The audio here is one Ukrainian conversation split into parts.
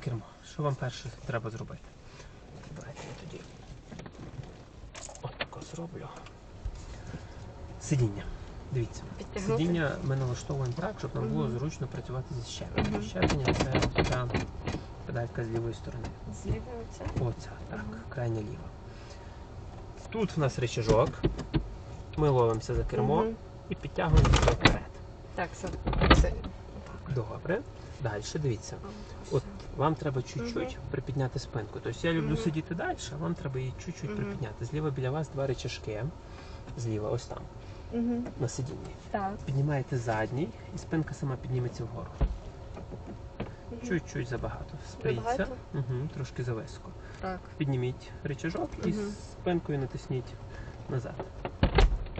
кермо. Що вам перше треба зробити? Давайте я тоді отако зроблю. Сидіння. Дивіться. Підтягнути? Сидіння ми налаштовуємо так, щоб нам було зручно працювати зі щепленням. Мгм. Щеплення це ось ця педалька з лівої сторони. Зліва оце? Оця, так, Мгм. крайня ліва. Тут в нас рычажок. Ми ловимося за кермо Мгм. і підтягуємо себе вперед. Так, це. Добре. Далі дивіться. От вам треба чуть-чуть Мгм. припідняти спинку. Тобто я люблю Мгм. сидіти далі, а вам треба її чуть-чуть Мгм. припідняти. Зліва біля вас два речашки. Зліва, ось там, Угу. на сидінні. Так. Піднімаєте задній і спинка сама підніметься вгору. Чуть-чуть забагато. Сприйться. Угу, трошки зависко. Так. Підніміть речажок і спинкою натисніть назад.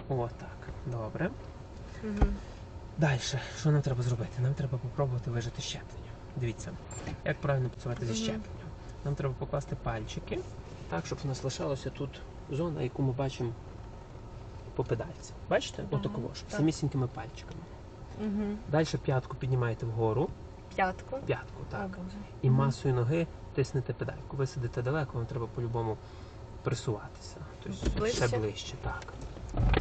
Отак. Добре. Угу. Далі, що нам треба зробити? Нам треба попробувати вижити щеплення. Дивіться, як правильно працювати зі щепленням. Нам треба покласти пальчики так, щоб у нас лишалася тут зона, яку ми бачимо по педальці. Бачите? Ага, Отаково ж, так. самісінькими пальчиками. Угу. Далі п'ятку піднімаєте вгору, П'ятку. п'ятку, так. О, І масою ноги тиснете педальку. Ви сидите далеко, вам треба по-любому присуватися. Тобто Ближче? ще ближче, так.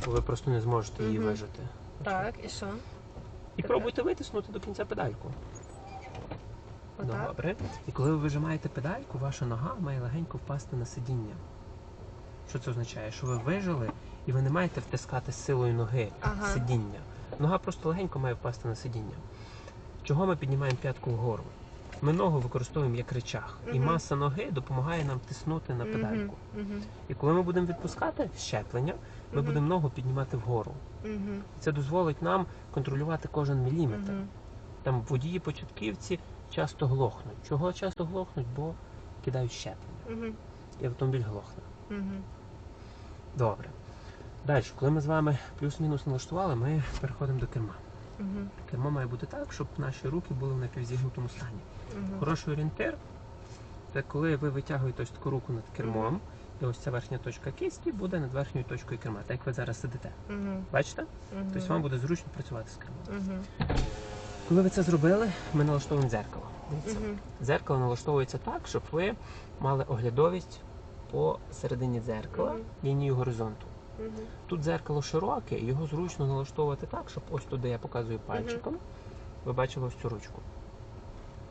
Бо ви просто не зможете її Мгм. вижити. Так, і що? І пробуйте витиснути до кінця педальку. Отак? Добре. І коли ви вижимаєте педальку, ваша нога має легенько впасти на сидіння. Що це означає? Що ви вижили і ви не маєте втискати силою ноги Ага. сидіння. Нога просто легенько має впасти на сидіння. Чого ми піднімаємо п'ятку вгору? Ми ногу використовуємо як речах, і маса ноги допомагає нам тиснути на педальку. Угу. І коли ми будемо відпускати щеплення, ми Мгм. будемо ногу піднімати вгору. Угу. Це дозволить нам контролювати кожен міліметр. Угу. Там водії початківці часто глохнуть. Чого часто глохнуть? Бо кидають щеплення. Угу. І автомобіль глохне. Угу. Добре. Далі, коли ми з вами плюс-мінус налаштували, ми переходимо до керма. Угу. Кермо має бути так, щоб наші руки були в напівзігнутому стані. Угу. Хороший орієнтир це коли ви витягуєте ось таку руку над кермом, і ось ця верхня точка кисті буде над верхньою точкою керма, так як ви зараз сидите. Угу. Бачите? Угу. Тобто вам буде зручно працювати з кермом. Угу. Коли ви це зробили, ми налаштовуємо дзеркало. Дивіться. Угу. Дзеркало налаштовується так, щоб ви мали оглядовість по середині дзеркала, Мгм. лінію горизонту. Угу. Тут дзеркало широке, його зручно налаштовувати так, щоб ось туди я показую пальчиком, ви бачили ось цю ручку.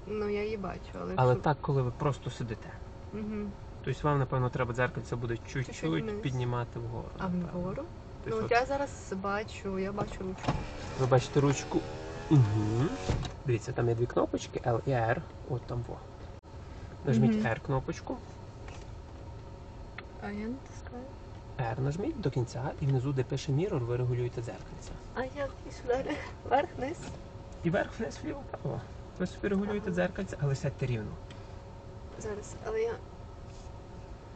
Ну, я її бачу, але. Але так, коли ви просто сидите. Угу. Тобто вам, напевно, треба дзеркальце буде Чуть-чуть піднімати вгору. А вгору? Тобто Ну, от я зараз бачу, я бачу ручку. Ви бачите ручку. Угу. Дивіться, там є дві кнопочки L і R. От там во. Нажміть Мгм. R кнопочку. А я натискаю. R нажміть до кінця і внизу, де пише Mirror, ви регулюєте дзеркальце. А я і сюди вверх, вниз. І вверх, вниз, вліво, вправо. Ви собі регулюєте дзеркальце, але сядьте рівно. Зараз, але я.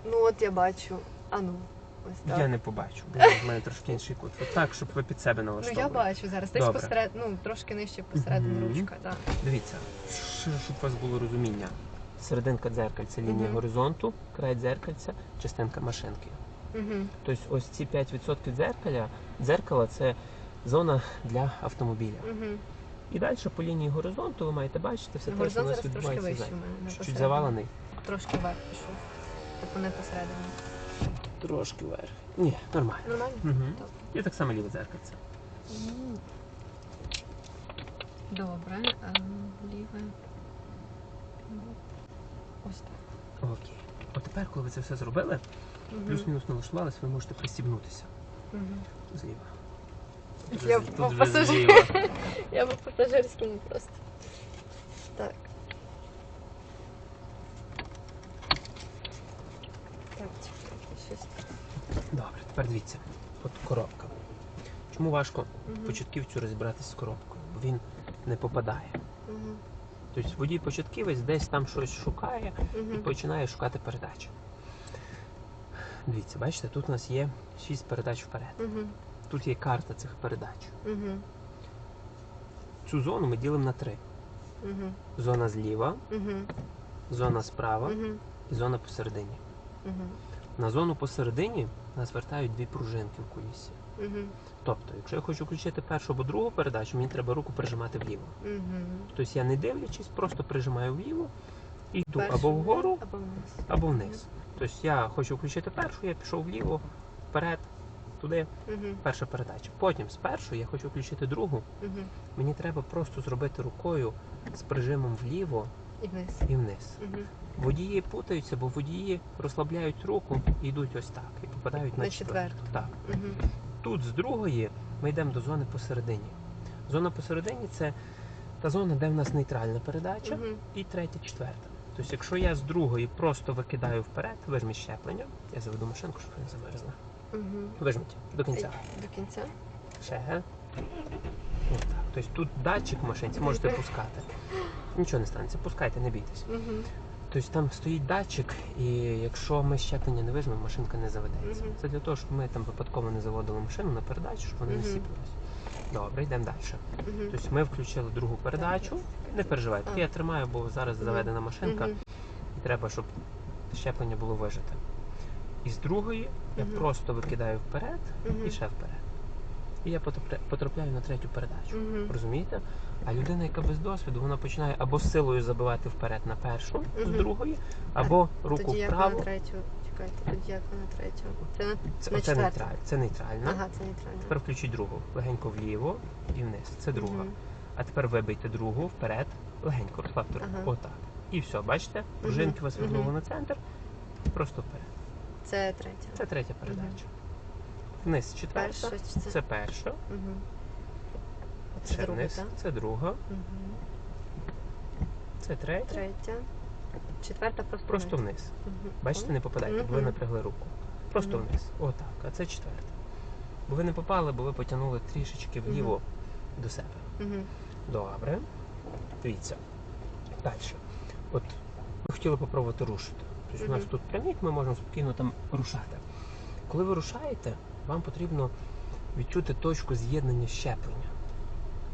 Ну от я бачу. А ну, ось так. Я не побачу, бо в мене трошки інший кут. От так, щоб ви під себе Ну я бачу зараз. Десь Добре. посеред, ну трошки нижче посередині Мгм. ручка, так. Дивіться, щоб у вас було розуміння. Серединка дзеркальця, лінія Мгм. горизонту, край дзеркальця, частинка машинки. Угу. Тобто ось ці 5% дзеркаля, дзеркала це зона для автомобіля. Угу. І далі по лінії горизонту ви маєте бачити все те, що у Горизонт нас зараз трошки відбувається мене. не Чуть завалений. Трошки вверх пішов. Типу не посередині. Трошки вверх. Ні, нормально. Нормально? Угу. І так само ліве дзеркальце. Добре. а, Ліве. Ось так. Окей. От тепер, коли ви це все зробили, Мгм. плюс-мінус налаштувалися, ви можете пристібнутися Мгм. зліва. Я Тут по вже пасажирі. зліва. Я по пасажирському просто. Так. Так, чекайте, щось. Добре, тепер дивіться. От коробка. Чому важко Мгм. початківцю розібратися з коробкою? Бо він не попадає. Мгм. Тобто водій початківець десь там щось шукає і починає шукати передачі. Дивіться, бачите, тут у нас є 6 передач вперед. Мгм. Тут є карта цих передач. Мгм. Цю зону ми ділимо на три: Мгм. зона зліва, Мгм. зона справа Мгм. і зона посередині. Мгм. На зону посередині нас вертають дві пружинки в кулісі. Тобто, якщо я хочу включити першу або другу передачу, мені треба руку прижимати вліво. Мгм. Тобто я не дивлячись, просто прижимаю вліво і йду Першу або вгору, або вниз. або вниз. Тобто я хочу включити першу, я пішов вліво, вперед, туди, Угу. перша передача. Потім з першої я хочу включити другу. Угу. Мені треба просто зробити рукою з прижимом вліво І вниз. і вниз. Угу. Водії путаються, бо водії розслабляють руку і йдуть ось так, і попадають на, На четверту. Так. Угу. Тут з другої ми йдемо до зони посередині. Зона посередині це та зона, де в нас нейтральна передача, Угу. і третя, четверта. Тобто, якщо я з другої просто викидаю вперед, вижміть щеплення, я заведу машинку, щоб не замерзла. Угу. Вижміть до кінця. До кінця. Ще. Ось так. Тобто тут датчик в машинці можете пускати. Нічого не станеться, пускайте, не бійтесь. Угу. Тобто там стоїть датчик, і якщо ми щеплення не вижмемо, машинка не заведеться. Мгм. Це для того, щоб ми там випадково не заводили машину на передачу, щоб вони не Мгм. Добре, йдемо далі. Угу. Тобто ми включили другу передачу. Не переживайте, А. я тримаю, бо зараз Мгм. заведена машинка, і треба, щоб щеплення було вижите. І з другої я Мгм. просто викидаю вперед Мгм. і ще вперед. І я потрапляю на третю передачу. Угу. Розумієте? А людина, яка без досвіду, вона починає або силою забивати вперед на першу з другої, або руку Тоді як на третю. Чекайте, тоді як на третю. Це на... Це, на нейтраль, це нейтральна. Ага, це нейтрально. Тепер включіть другу. Легенько вліво і вниз. Це друга. Мгм. А тепер вибийте другу вперед, легенько розслабте руку. Ага. Отак. І все, бачите? Пружинки вас Мгм. вернули на центр. Просто вперед. Це третя. Це третя передача. Вниз четверта. Перша чи це? Це перша. Угу. Це Ще друга, вниз. так? Це друга. Угу. Це третя. Третя. Четверта просто Просто вниз. Мгм. Бачите, не попадайте, бо ви Мгм. напрягли руку. Просто Мгм. вниз. Отак. А це четверта. Бо ви не попали, бо ви потягнули трішечки вліво до себе. Мгм. Добре. Дивіться. Далі. От ми хотіли попробувати рушити. Тобто у нас Мгм. тут прямік, ми можемо спокійно там рушати. Коли ви рушаєте, вам потрібно відчути точку з'єднання щеплення.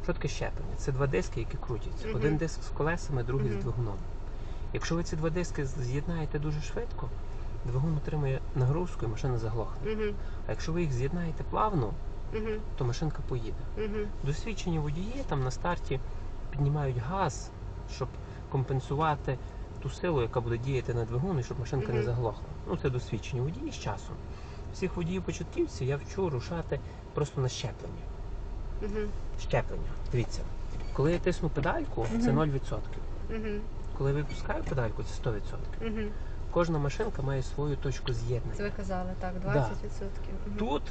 Що таке щеплення? Це два диски, які крутяться. Мгм. Один диск з колесами, другий Мгм. з двигуном. Якщо ви ці два диски з'єднаєте дуже швидко, двигун отримує нагрузку і машина заглохне. Мгм. А якщо ви їх з'єднаєте плавно, Мгм. то машинка поїде. Мгм. Досвідчені водії там на старті піднімають газ, щоб компенсувати ту силу, яка буде діяти на двигун, і щоб машинка не заглохла. Ну це досвідчені водії з часом. Всіх водіїв початківців я вчу рушати просто на щеплення. Мгм. Щеплення. Дивіться, коли я тисну педальку, це 0%. Мгм. Коли випускаю педальку, це 100%. Мгм. Кожна машинка має свою точку з'єднання. Це ви казали, так, 20%. Мгм. Тут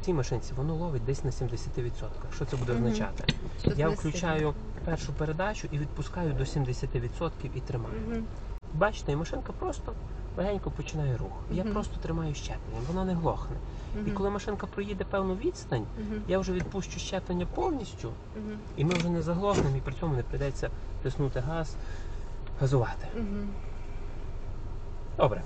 в цій машинці воно ловить десь на 70%. Що це буде означати? Щось Я включаю першу передачу і відпускаю до 70% і тримаю. Мгм. Бачите, і машинка просто легенько починає рух. Я Мгм. просто тримаю щеплення, воно не глохне. І коли машинка проїде певну відстань, Мгм. я вже відпущу щеплення повністю, Мгм. і ми вже не заглохнемо, і при цьому не прийдеться тиснути газ, газувати. Мгм. Добре.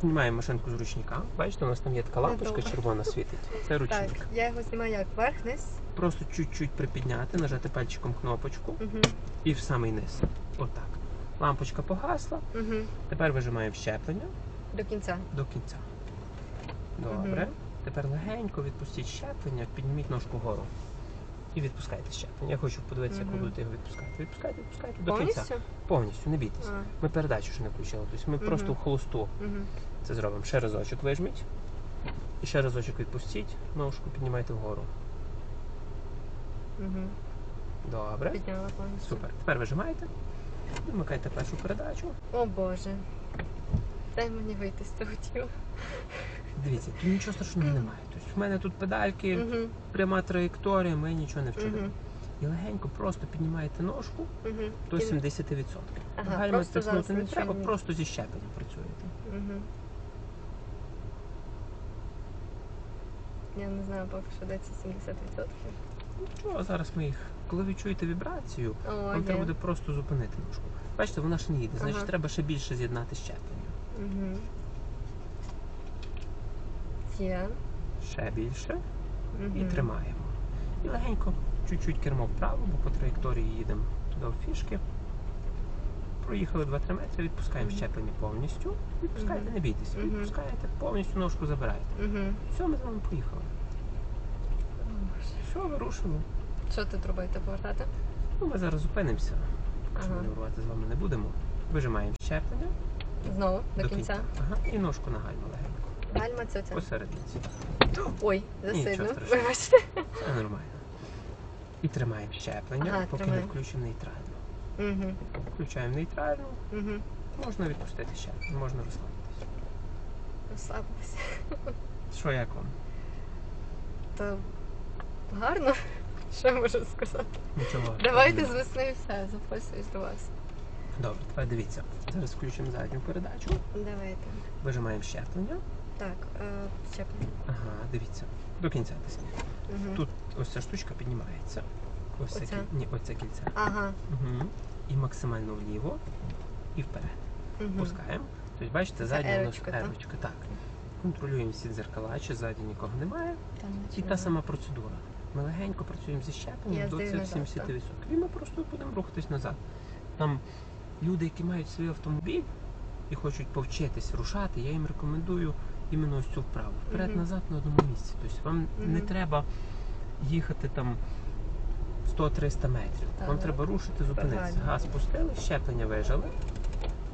Знімаємо машинку з ручника. Бачите, у нас там є така лампочка червона світить. Це ручник. Так, я його знімаю як вверх-вниз. Просто чуть-чуть припідняти, нажати пальчиком кнопочку Угу. і в самий низ. Отак. Лампочка погасла. Угу. Тепер вижимаємо щеплення До кінця. до кінця. Добре. Мгм. Тепер легенько відпустіть щеплення, підніміть ножку вгору. І відпускайте щеплення. Я хочу подивитися, як ви будете його відпускати. Відпускайте, відпускайте до Повністю? кінця. Повністю, не бійтесь. А. Ми передачу ще не включили. Тобто ми просто в холосту Угу. це зробимо. Ще разочок вижміть. І ще разочок відпустіть, ножку піднімайте вгору. Угу. Добре. Підняла повністю. Супер. Тепер вижимаєте. Вимикайте першу передачу. О Боже. Дай мені вийти з цього тіла. Дивіться, тут нічого страшного немає. Тобто в мене тут педальки, Угу. пряма траєкторія, ми нічого не вчили. Угу. І легенько просто піднімаєте ножку Угу. до 70%. Ага, Гальма просто зараз тиснути не нічого треба, не- просто зі щепленням працюєте. Угу. Я не знаю поки що де ці 70%. Нічого, зараз ми їх. Коли ви чуєте вібрацію, О, вам є. треба буде просто зупинити ножку. Бачите, вона ж не їде, значить Ага. треба ще більше з'єднати щеплення. Угу. Є. Ще більше і тримаємо. І легенько, чуть-чуть кермо вправо, бо по траєкторії їдемо в фішки. Проїхали 2-3 метри, відпускаємо Мгм. щеплення повністю. Відпускайте, Мгм. не бійтесь. Мгм. Відпускаєте, повністю ножку забираєте. Угу. Все, ми з вами поїхали. Все, вирушили. Що тут робити? Повертати? Ну, ми зараз зупинимося. Якщо Ага. маневрувати з вами не будемо. Вижимаємо щеплення Знову до, кінця. Ага. І ножку на гальму легенько. Гальма це оця. Посерединці. Ой, засильно. Вибачте. Це нормально. І тримаємо щеплення, Ага, поки тримаємо. не включимо нейтральну. Угу. Включаємо нейтральну, Угу. можна відпустити щеплення, можна розслабитися. Розслабилася. Що як вам? То гарно. Що я можу сказати? Нічого. Давайте з весни все, записуюсь до вас. Добре, тепер дивіться. Зараз включимо задню передачу, Давайте. вижимаємо щеплення. Так, е, щеплення. Ага, дивіться. До кінця тисніть. Угу. Тут ось ця штучка піднімається. Ось це Оця? кіль... Ні, ось це кільце. Ага. Угу. І максимально вліво і вперед. Угу. Пускаємо. Тобто, бачите, задня у нас ерочка, так? ерочка. Так. Контролюємо всі дзеркала, чи ззаді нікого немає. Там І та сама процедура. Ми легенько працюємо зі щепленням до цих 70%. І ми просто будемо рухатись назад. Там люди, які мають свій автомобіль і хочуть повчитись рушати, я їм рекомендую іменно ось цю вправу. Вперед-назад на одному місці. Тобто вам не треба їхати там 100-300 метрів. Вам треба рушити, зупинитися. Газ пустили, щеплення вижали.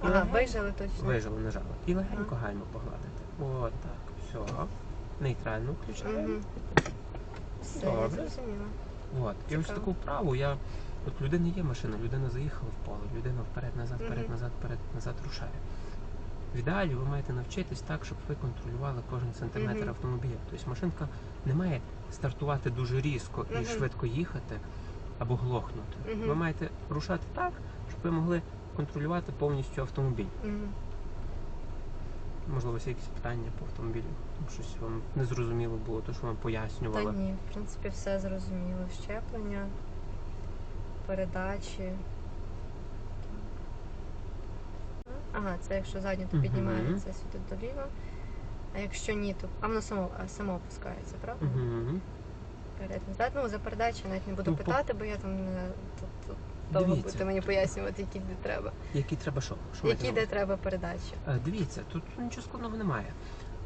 І Ага, вижили точно. Вижали, нажали. І легенько гальму погладити. От так. Все. Нейтрально включаємо. Угу. Все, я Добре. зрозуміла. От. І ось Цікаво. таку вправу я. От людини є машина, людина заїхала в поле, людина вперед-назад, Мгм. вперед-назад, вперед-назад рушає. В ідеалі ви маєте навчитись так, щоб ви контролювали кожен сантиметр Мгм. автомобіля. Тобто машинка не має стартувати дуже різко і Мгм. швидко їхати або глохнути. Мгм. Ви маєте рушати так, щоб ви могли контролювати повністю автомобіль. Угу. Можливо, якісь питання по автомобілю. Щось вам не зрозуміло було, то що вам Та ні, в принципі, все зрозуміло. Щеплення, передачі. Ага, це якщо задню, то піднімається сюди доліво. А якщо ні, то а воно само, само опускається, правда? Угу. Перед назад. Ну, за передачу навіть не буду Ну, питати, бо я там не тут, довго Дивіться. будете мені пояснювати, які де треба. Які треба що? що Які маєте на де треба передачі. увазі? Е, Дивіться, тут нічого складного немає.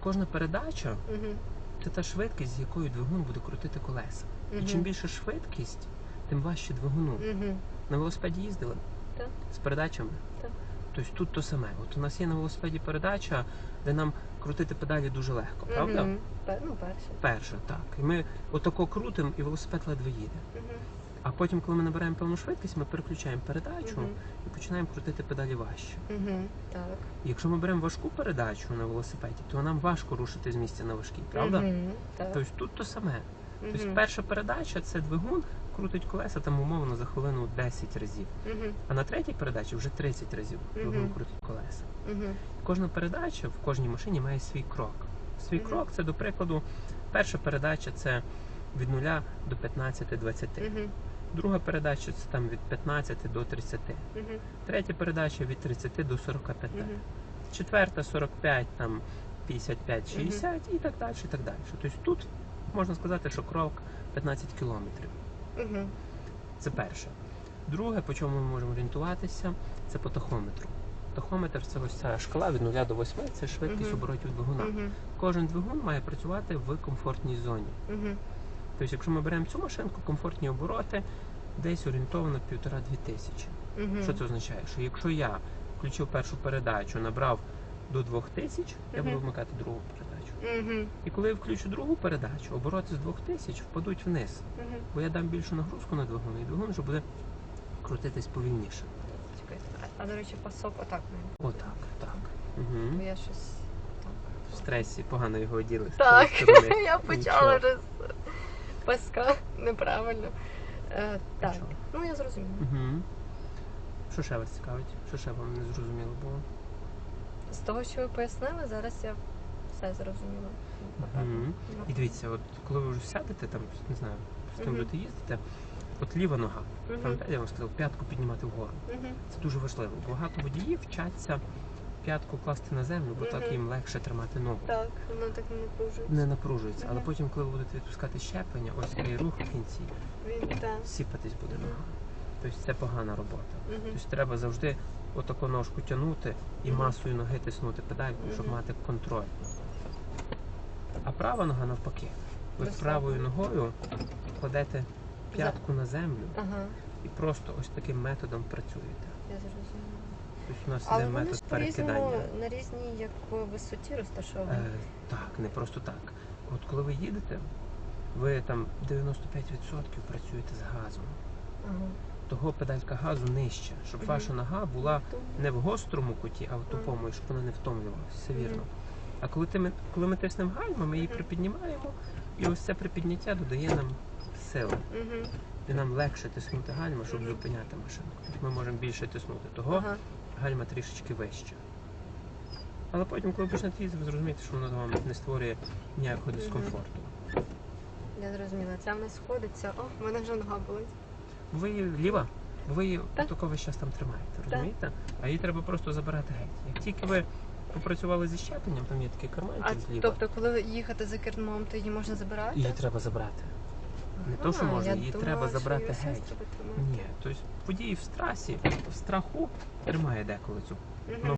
Кожна передача Угу. це та швидкість, з якою двигун буде крутити колеса. І чим більше швидкість, тим важче двигуну. Угу. На велосипеді їздили? Так. З передачами? Так. Тобто тут то саме. От у нас є на велосипеді передача, де нам крутити педалі дуже легко, правда? Угу. Ну, перше. Перше, так. І ми отако крутимо, і велосипед ледве їде. Угу. А потім, коли ми набираємо певну швидкість, ми переключаємо передачу Угу. і починаємо крутити педалі важче. Угу. Так. Якщо ми беремо важку передачу на велосипеді, то нам важко рушити з місця на важкій, правда? Угу. Так. Тобто тут то саме. Тобто Мгм. перша передача це двигун крутить колеса там умовно за хвилину 10 разів. Мгм. А на третій передачі вже 30 разів двигун Мгм. крутить колеса. Мгм. Кожна передача в кожній машині має свій крок. Свій Мгм. крок це, до прикладу, перша передача це від 0 до 15-20. Мгм. Друга передача це там від 15 до 30. Мгм. Третя передача від 30 до 45. Мгм. Четверта 45, там 55-60 і так далі. і так далі. Тобто тут можна сказати, що крок 15 кілометрів. Мгм. Це перше. Друге, по чому ми можемо орієнтуватися, це по тахометру. Тахометр це ось ця шкала від 0 до 8, це швидкість Мгм. оборотів двигуна. Мгм. Кожен двигун має працювати в комфортній зоні. Мгм. Тобто, якщо ми беремо цю машинку, комфортні обороти десь орієнтовно півтора-дві тисячі. Мгм. Що це означає? Що якщо я включив першу передачу, набрав до 2000, я буду вмикати другу передачу. Мгм. І коли я включу другу передачу, обороти з 2000 впадуть вниз, Мгм. бо я дам більшу нагрузку на двигун, і двигун вже буде крутитись повільніше. Чекайте. А, а до речі, пасок отак. Отак, так. Бо Угу. я щось так. В стресі погано його оділи. Так, я почала вже з паска неправильно. Е, так, Нічого. ну я зрозуміла. Угу. Що ще вас цікавить? Що ще вам не зрозуміло було? З того, що ви пояснили, зараз я все зрозуміла. Напевно. Мгм. Ну, І дивіться, от коли ви вже сядете, там, не знаю, з ким Мгм. будете їздити, от ліва нога, Мгм. пам'ятаєте, я вам сказав, п'ятку піднімати вгору. Мгм. Це дуже важливо. Багато водіїв вчаться п'ятку класти на землю, бо так їм легше тримати ногу. Так, воно так не напружується. Не напружується. Але потім, коли ви будете відпускати щеплення, ось такий рух в кінці, Він так. сіпатись буде нога. Тобто це погана робота. Тобто треба завжди отаку ножку тягнути і масою ноги тиснути педальку, щоб мати контроль. А права нога навпаки. Ви правою ногою кладете п'ятку на землю Ага, і просто ось таким методом працюєте. я зрозуміла. У нас Але іде вони метод ж по-різному перекидання. на різній як висоті розташовані. Е, так, не просто так. От коли ви їдете, ви там 95% працюєте з газом. Ага. Того педалька газу нижча, щоб Мгм. ваша нога була не в гострому куті, а в тупому, і щоб вона не втомлювалася. Все Мгм. вірно. А коли, ти, ми- коли ми тиснемо гальма, ми її Мгм. припіднімаємо, і ось це припідняття додає нам сили. Мгм. І нам легше тиснути гальма, щоб Мгм. зупиняти машину. Ми можемо більше тиснути. Того Ага. Гальма трішечки вища. Але потім, коли почнете їздити, ви зрозумієте, що воно вам не створює ніякого дискомфорту. Я зрозуміла. Це в нас сходиться. О, в мене вже нога болить. Бо ви її ліва, бо ви її Так. тако весь час там тримаєте, розумієте? А її треба просто забирати геть. Як тільки ви попрацювали зі щепленням, там є такий А карманчик зліва, тобто, коли їхати за кермом, то її можна забирати? її треба забрати. Не то, що можна, її треба забрати геть. Ні, тобто події в страсі, в страху тримає деколи цю. Ну,